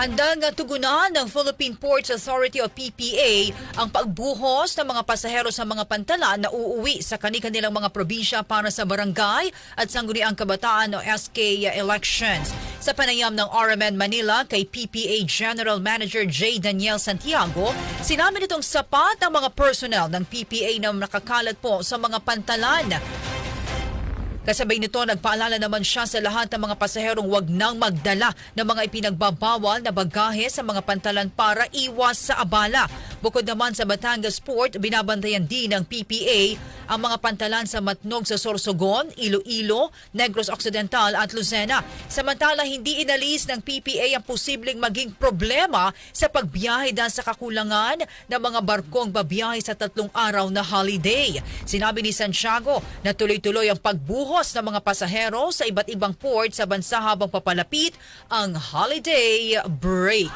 Handang tugunan ng Philippine Ports Authority o PPA ang pagbuhos ng mga pasahero sa mga pantalan na uuwi sa kanilang mga probinsya para sa barangay at sangguniang kabataan o SK elections. Sa panayam ng RMN Manila kay PPA General Manager J. Daniel Santiago, sinabi nitong sapat ang mga personnel ng PPA na nakakalat po sa mga pantalan Kasabay nito, nagpaalala naman siya sa lahat ng mga pasaherong wag nang magdala ng mga ipinagbabawal na bagahe sa mga pantalan para iwas sa abala. Bukod naman sa Batangas Port, binabantayan din ng PPA ang mga pantalan sa Matnog sa Sorsogon, Iloilo, Negros Occidental at Lucena. Samantala, hindi inalis ng PPA ang posibleng maging problema sa pagbiyahe dahil sa kakulangan ng mga barkong babiyahe sa tatlong araw na holiday. Sinabi ni Santiago na tuloy-tuloy ang pagbuhos ng mga pasahero sa iba't ibang port sa bansa habang papalapit ang holiday break.